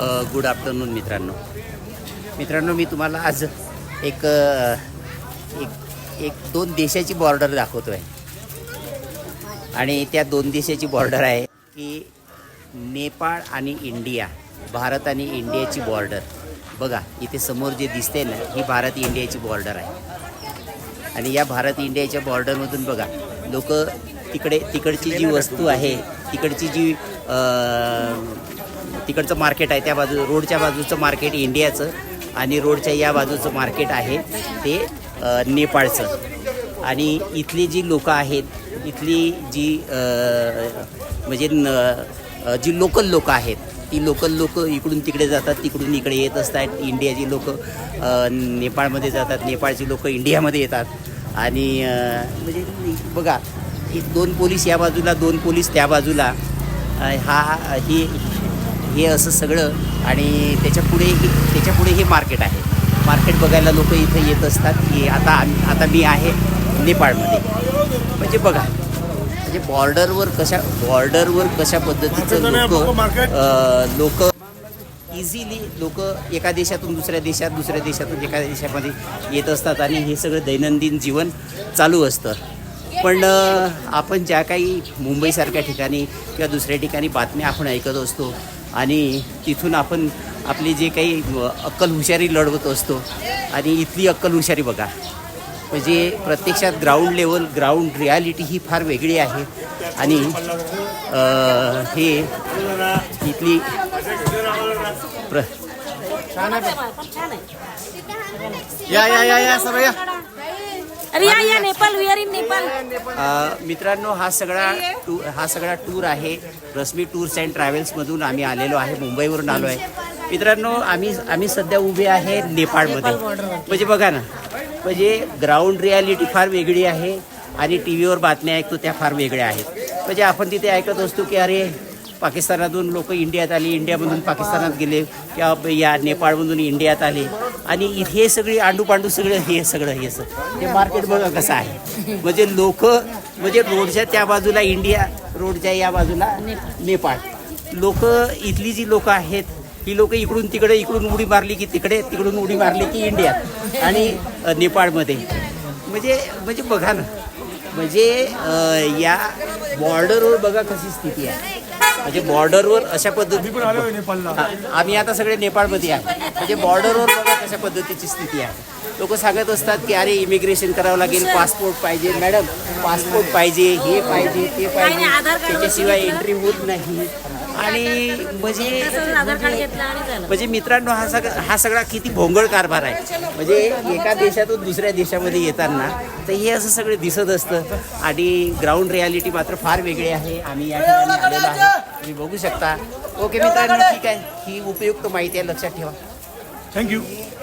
Good afternoon मित्रांनो. मित्रांनो मी तुम्हाला आज एक एक एक दोन देशाची बॉर्डर दाखवतो आहे आणि त्या दोन देशाची बॉर्डर आहे की नेपाळ आणि इंडिया भारत आणि इंडियाची बॉर्डर बघा इथे समोर जे दिसते ना ही भारत इंडियाची बॉर्डर आहे. आणि या भारत इंडियाच्या बॉर्डरमधून बघा लोक तिकडे तिकडची जी वस्तू आहे तिकडची जी तिकडचं मार्केट आहे त्या बाजू रोडच्या बाजूचं मार्केट इंडियाचं आणि रोडच्या या बाजूचं मार्केट आहे ते नेपाळचं. आणि इथली जी लोकं आहेत इथली जी म्हणजे न जी लोकल लोकं आहेत ती लोकल लोकं इकडून तिकडे जातात तिकडून इकडे येत असतात. इंडियाची लोक नेपाळमध्ये जातात नेपाळची लोक इंडियामध्ये येतात. आणि म्हणजे बघा दोन पोलीस या बाजूला दोन पोलीस त्या बाजूला हा ही हे असं सगळं आणि त्याच्या पुढे त्याच्या पुढे हे मार्केट आहे. मार्केट बघायला लोक इथे येत असतात की आता आता मी आहे नेपाळमध्ये. म्हणजे बघा म्हणजे बॉर्डरवर कशा बॉर्डरवर कशा पद्धतीचं लोक लोक इझिली लोक एका देशातून दुसऱ्या देशात दुसऱ्या देशातून एका देशामध्ये येत असतात आणि हे सगळं दैनंदिन जीवन चालू असतं. पण आपण ज्या काही मुंबईसारख्या ठिकाणी किंवा दुसऱ्या ठिकाणी बातम्या आपण ऐकत असतो आणि तिथून आपण आपली जे काही अक्कल हुशारी लढवत असतो आणि इथली अक्कल हुशारी बघा. म्हणजे प्रत्यक्षात ग्राउंड लेवल ग्राउंड रियालिटी ही फार वेगळी आहे. आणि अ, हे इथली प्र या या या या सर्व या अरे या या Nepal we are in Nepal. अ, मित्रांनो हा सगळा टू हा सगळा टूर आहे. रश्मी टूर्स अँड ट्रॅव्हल्समधून आम्ही आलेलो आहे मुंबईवरून आलो आहे. मित्रांनो आम्ही आम्ही सध्या उभे आहे नेपाळमध्ये. म्हणजे बघा ना म्हणजे ग्राउंड रियालिटी फार वेगळी आहे आणि टी व्हीवर बातम्या ऐकतो त्या फार वेगळ्या आहेत. म्हणजे आपण तिथे ऐकत असतो की अरे पाकिस्तानातून लोक इंडियात आली इंडियामधून पाकिस्तानात गेले किंवा या नेपाळमधून इंडियात आले. आणि हे सगळी आंडूपांडू सगळं हे सगळं हे सगळं. हे मार्केट बघा कसं आहे? म्हणजे लोक म्हणजे रोडच्या त्या बाजूला इंडिया रोडच्या या बाजूला नेपाळ. लोक इथली जी लोक आहेत ही लोक इकडून तिकडे इकडून उडी मारली की तिकडे तिकडून उडी मारली की इंडियात. आणि नेपाळमध्ये. म्हणजे म्हणजे बघा ना. म्हणजे या बॉर्डरवर बघा कशी स्थिती आहे. म्हणजे बॉर्डरवर अशा पद्धती हा, आम्ही आता सगळे नेपाळमध्ये आहे. म्हणजे बॉर्डरवर कशा पद्धतीची स्थिती आहे? लोक सांगत असतात की अरे इमिग्रेशन करावं लागेल पासपोर्ट पाहिजे. मॅडम पासपोर्ट पाहिजे हे पाहिजे ते पाहिजे. त्याच्याशिवाय एंट्री होत नाही. आणि म्हणजे झालं. म्हणजे मित्रांनो हा सगळा हा सगळा किती भोंगळ कारभार आहे. म्हणजे एका देशातून दुसऱ्या देशामध्ये येताना तर हे असं सगळं दिसत असतं. आणि ग्राउंड रियालिटी मात्र फार वेगळी आहे. आम्ही या ठिकाणी आलेलो आहे तुम्ही बघू शकता. ओके मित्रांनो ठीक आहे. ही उपयुक्त माहिती आहे. लक्षात ठेवा. Thank you.